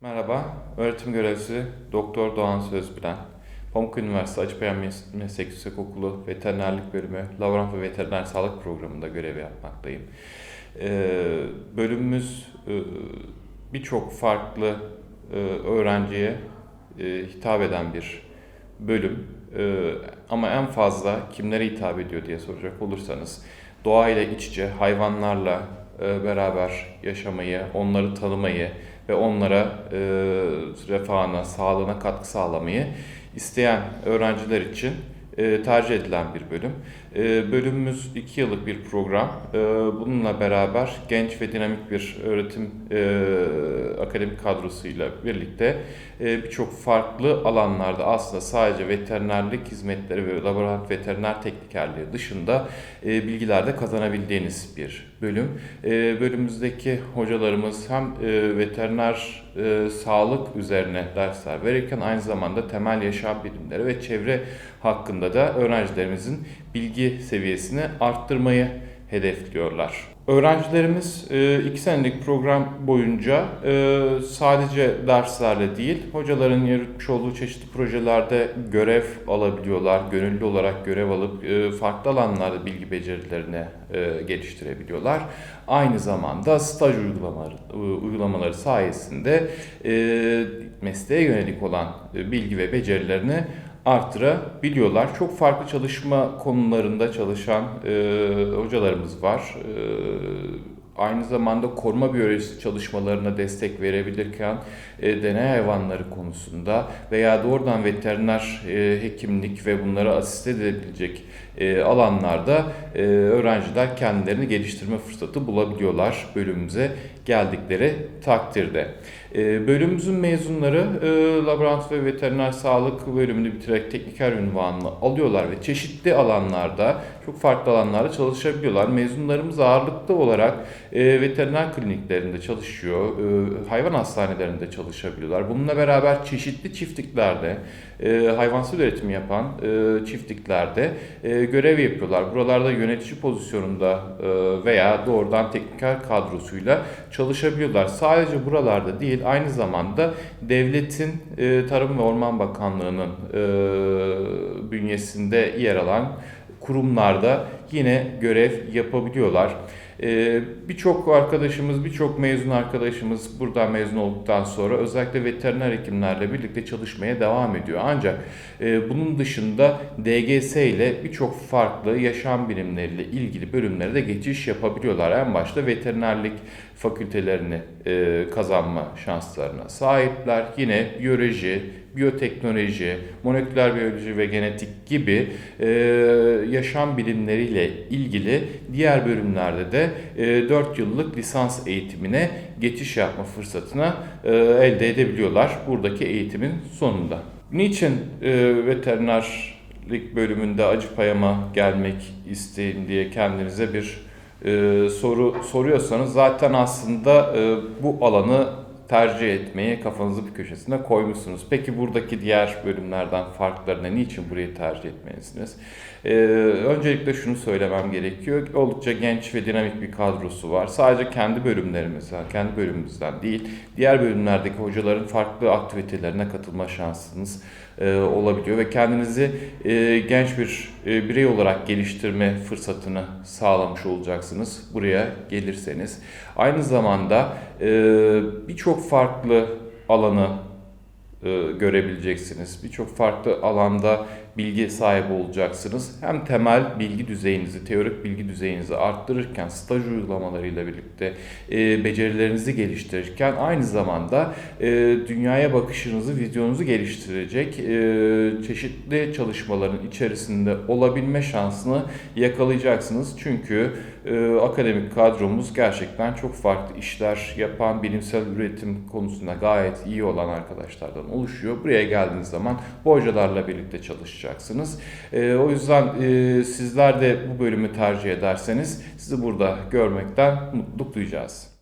Merhaba, öğretim görevlisi Doktor Doğan Sözbilen. Pamuk Üniversitesi Mes- Meslek Yüksekokulu Veterinerlik Bölümü Laborant ve Veteriner Sağlık Programı'nda görev yapmaktayım. Ee, bölümümüz e, birçok farklı e, öğrenciye e, hitap eden bir bölüm. Ama en fazla kimlere hitap ediyor diye soracak olursanız doğayla iç içe, hayvanlarla beraber yaşamayı, onları tanımayı ve onlara e, refahına, sağlığına katkı sağlamayı isteyen öğrenciler için e, tercih edilen bir bölüm. E, bölümümüz 2 yıllık bir program. E, bununla beraber genç ve dinamik bir öğretim akademik kadrosuyla birlikte birçok farklı alanlarda aslında sadece veterinerlik hizmetleri ve laboratuvar veteriner teknikerliği dışında e, bilgiler de kazanabildiğiniz bir bölüm. Bölümümüzdeki hocalarımız hem veteriner sağlık üzerine dersler verirken aynı zamanda temel yaşam bilimleri ve çevre hakkında da öğrencilerimizin bilgi seviyesini arttırmayı hedefliyorlar. Öğrencilerimiz e, iki senelik program boyunca e, sadece derslerle değil, hocaların yürütmüş olduğu çeşitli projelerde görev alabiliyorlar, gönüllü olarak görev alıp e, farklı alanlarda bilgi becerilerini e, geliştirebiliyorlar. Aynı zamanda staj uygulamaları, uygulamaları sayesinde e, mesleğe yönelik olan e, bilgi ve becerilerini arttırabiliyorlar. Çok farklı çalışma konularında çalışan e, hocalarımız var. E, aynı zamanda koruma biyolojisi çalışmalarına destek verebilirken e, deney hayvanları konusunda veya doğrudan veteriner e, hekimlik ve bunlara asist edebilecek e, alanlarda e, öğrenciler kendilerini geliştirme fırsatı bulabiliyorlar bölümümüze geldikleri takdirde. E, bölümümüzün mezunları e, laborant ve veteriner sağlık bölümünü bitirerek tekniker ünvanını alıyorlar ve çeşitli alanlarda, çok farklı alanlarda çalışabiliyorlar. Mezunlarımız ağırlıklı olarak e, veteriner kliniklerinde çalışıyor, e, hayvan hastanelerinde çalışabiliyorlar. Bununla beraber çeşitli çiftliklerde, e, hayvansal üretim yapan çiftliklerde görev yapıyorlar. Buralarda yönetici pozisyonunda veya doğrudan tekniker kadrosuyla çalışabiliyorlar. Sadece buralarda değil, aynı zamanda devletin Tarım ve Orman Bakanlığı'nın bünyesinde yer alan kurumlarda yine görev yapabiliyorlar. Ee, birçok arkadaşımız, birçok mezun arkadaşımız buradan mezun olduktan sonra özellikle veteriner hekimlerle birlikte çalışmaya devam ediyor. Ancak e, bunun dışında DGS ile birçok farklı yaşam bilimleriyle ilgili bölümlere de geçiş yapabiliyorlar. En başta veterinerlik fakültelerini e, kazanma şanslarına sahipler. Yine biyoloji, biyoteknoloji, moleküler biyoloji ve genetik gibi e, yaşam bilimleriyle ilgili diğer bölümlerde de e, 4 yıllık lisans eğitimine geçiş yapma fırsatına e, elde edebiliyorlar buradaki eğitimin sonunda. Niçin e, veterinerlik bölümünde Acıpayam'a gelmek isteyin diye kendinize bir e, soru soruyorsanız zaten aslında e, bu alanı tercih etmeyi kafanızı bir köşesine koymuşsunuz. Peki buradaki diğer bölümlerden farklarına niçin burayı tercih etmelisiniz? Ee, öncelikle şunu söylemem gerekiyor. Oldukça genç ve dinamik bir kadrosu var. Sadece kendi bölümlerimizden, kendi bölümümüzden değil, diğer bölümlerdeki hocaların farklı aktivitelerine katılma şansınız e, olabiliyor ve kendinizi e, genç bir e, birey olarak geliştirme fırsatını sağlamış olacaksınız buraya gelirseniz. Aynı zamanda e, birçok farklı alanı e, görebileceksiniz. Birçok farklı alanda bilgi sahibi olacaksınız. Hem temel bilgi düzeyinizi, teorik bilgi düzeyinizi arttırırken, staj uygulamalarıyla birlikte e, becerilerinizi geliştirirken aynı zamanda e, dünyaya bakışınızı, vizyonunuzu geliştirecek e, çeşitli çalışmaların içerisinde olabilme şansını yakalayacaksınız. Çünkü e, akademik kadromuz gerçekten çok farklı işler yapan, bilimsel üretim konusunda gayet iyi olan arkadaşlardan oluşuyor. Buraya geldiğiniz zaman bu hocalarla birlikte çalışacaksınız. E, o yüzden e, sizler de bu bölümü tercih ederseniz sizi burada görmekten mutluluk duyacağız.